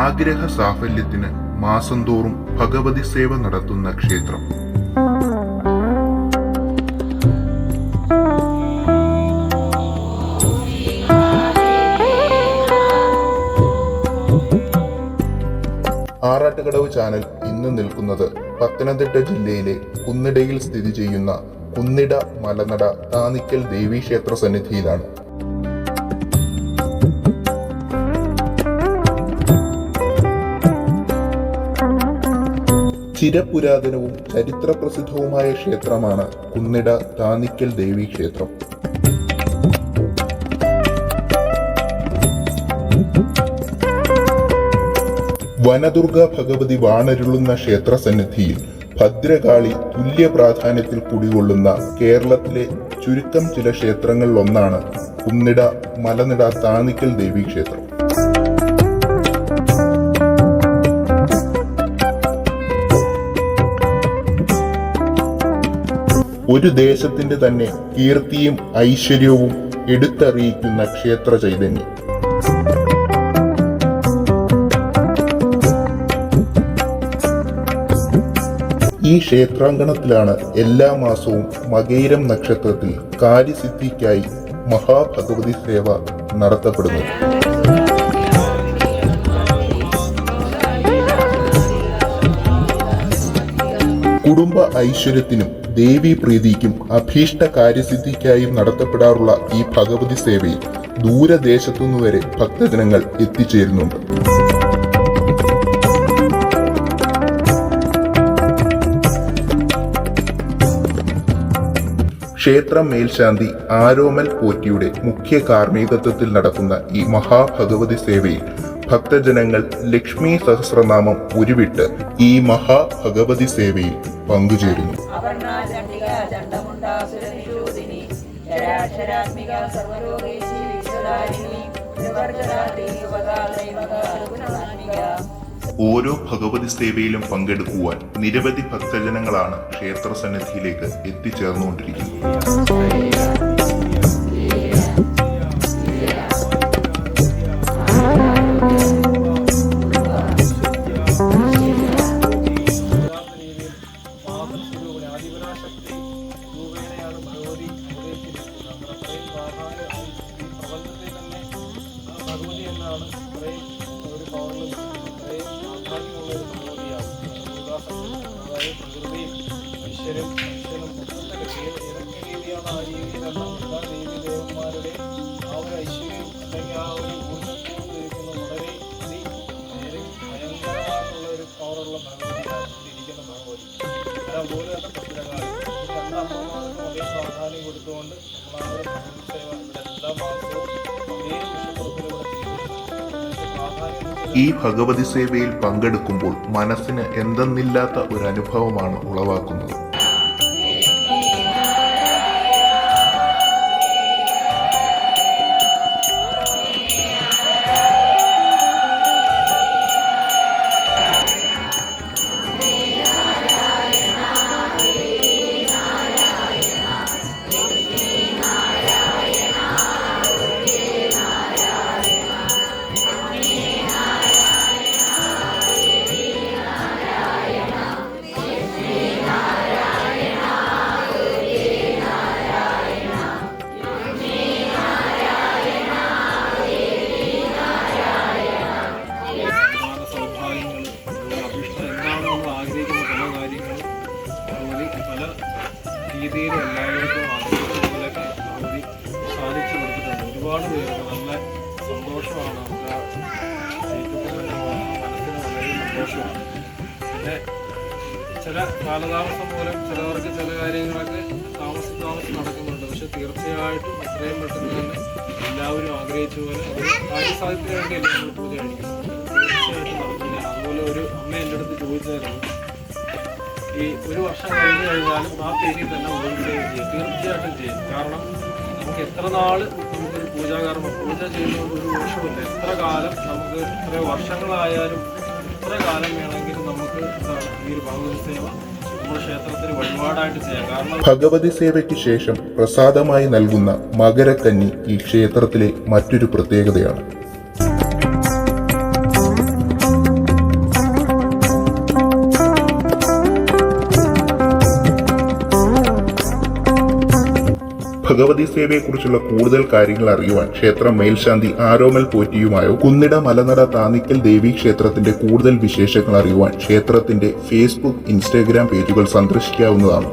ആഗ്രഹ സാഫല്യത്തിന് മാസം തോറും ഭഗവതി സേവ നടത്തുന്ന ക്ഷേത്രം. ആറാട്ടുകടവ് ചാനൽ ഇന്ന് നിൽക്കുന്നത് പത്തനംതിട്ട ജില്ലയിലെ കുന്നിടയിൽ സ്ഥിതി ചെയ്യുന്ന കുന്നിട മലനട താനിക്കൽ ദേവീക്ഷേത്ര സന്നിധിയിലാണ്. ചിരപുരാതനവും ചരിത്ര പ്രസിദ്ധവുമായ ക്ഷേത്രമാണ് കുന്നിട താനിക്കൽ ദേവി ക്ഷേത്രം. വനദുർഗ ഭഗവതി വാണരുളുന്ന ക്ഷേത്ര സന്നിധിയിൽ ഭദ്രകാളി തുല്യ പ്രാധാന്യത്തിൽ കുടികൊള്ളുന്ന കേരളത്തിലെ ചുരുക്കം ചില ക്ഷേത്രങ്ങളിലൊന്നാണ് കുന്നിട മലനിട താനിക്കൽ ദേവി ക്ഷേത്രം. ഒരു ദേശത്തിന്റെ തന്നെ കീർത്തിയും ഐശ്വര്യവും എടുത്തറിയിക്കുന്ന ക്ഷേത്ര ചൈതന്യം. ഈ ക്ഷേത്രാങ്കണത്തിലാണ് എല്ലാ മാസവും മകൈരം നക്ഷത്രത്തിൽ കാര്യസിദ്ധിക്കായി മഹാഭഗവതി സേവ നടത്തപ്പെടുന്നത്. കുടുംബ ഐശ്വര്യത്തിനും ദേവീ പ്രീതിക്കും അഭീഷ്ട കാര്യസിദ്ധിക്കായും നടത്തപ്പെടാറുള്ള ഈ ഭഗവതി സേവയിൽ ദൂരദേശത്തുനിന്ന് വരെ ഭക്തജനങ്ങൾ എത്തിച്ചേരുന്നുണ്ട്. ക്ഷേത്രം മേൽശാന്തി ആരോമൽ പോറ്റിയുടെ മുഖ്യ കാർമ്മികത്വത്തിൽ നടക്കുന്ന ഈ മഹാഭഗവതി സേവയിൽ ഭക്തജനങ്ങൾ ലക്ഷ്മി സഹസ്രനാമം ഉരുവിട്ട് ഈ മഹാ ഭഗവതി സേവയിൽ പങ്കുചേരുന്നു. ഓരോ ഭഗവതി സേവയിലും പങ്കെടുക്കുവാൻ നിരവധി ഭക്തജനങ്ങളാണ് ക്ഷേത്ര സന്നിധിയിലേക്ക് എത്തിച്ചേർന്നുകൊണ്ടിരിക്കുന്നത്. പ്രാധാന്യം കൊടുത്തുകൊണ്ട് ഈ ഭഗവതി സേവയിൽ പങ്കെടുക്കുമ്പോൾ മനസ്സിന് എന്തെന്നില്ലാത്ത ഒരു അനുഭവമാണ് ഉളവാക്കുന്നത്. ഒരുപാട് പേര് നല്ല സന്തോഷമാണ് നമുക്ക് പിന്നെ ചില കാലതാമസം മൂലം ചിലവർക്ക് ചില കാര്യങ്ങളൊക്കെ താമസം താമസം നടക്കുന്നുണ്ട്. പക്ഷെ തീർച്ചയായിട്ടും എത്രയും പെട്ടെന്ന് തന്നെ എല്ലാവരും ആഗ്രഹിച്ച പോലെ അത് കാര്യസാധ്യത്തിന് വേണ്ടിയല്ല നമ്മൾ പൂജ കഴിക്കുന്നത്? തീർച്ചയായിട്ടും നടക്കില്ല. അതുപോലെ ഒരു അമ്മ എന്റെ അടുത്ത് ചോദിച്ചായിരുന്നു ഈ ഒരു വർഷം കഴിഞ്ഞ് കഴിഞ്ഞാലും ആ പേരിൽ തന്നെ ഓരോ ചെയ്യും. തീർച്ചയായിട്ടും ചെയ്യും. കാരണം നമുക്ക് എത്ര നാൾ നമുക്കൊരു പൂജാകർമ്മം പൂജ ചെയ്യുന്നത് ഒരു വർഷമില്ല എത്ര കാലം നമുക്ക് എത്ര വർഷങ്ങളായാലും എത്ര കാലം വേണമെങ്കിലും നമുക്ക് എന്താണ് ഈ ഒരു ഭഗവതി സേവ ഭഗവതി സേവയ്ക്ക് ശേഷം പ്രസാദമായി നൽകുന്ന മകരക്കന്നി ഈ ക്ഷേത്രത്തിലെ മറ്റൊരു പ്രത്യേകതയാണ്. ഭഗവതി സേവയെക്കുറിച്ചുള്ള കൂടുതൽ കാര്യങ്ങൾ അറിയുവാൻ ക്ഷേത്രം മേൽശാന്തി ആരോമൽ പോറ്റിയുമായോ കുന്നിട മലനട താന്നിക്കൽ ദേവി ക്ഷേത്രത്തിന്റെ കൂടുതൽ വിശേഷങ്ങൾ അറിയുവാൻ ക്ഷേത്രത്തിന്റെ ഫേസ്ബുക്ക് ഇൻസ്റ്റാഗ്രാം പേജുകൾ സന്ദർശിക്കാവുന്നതാണ്.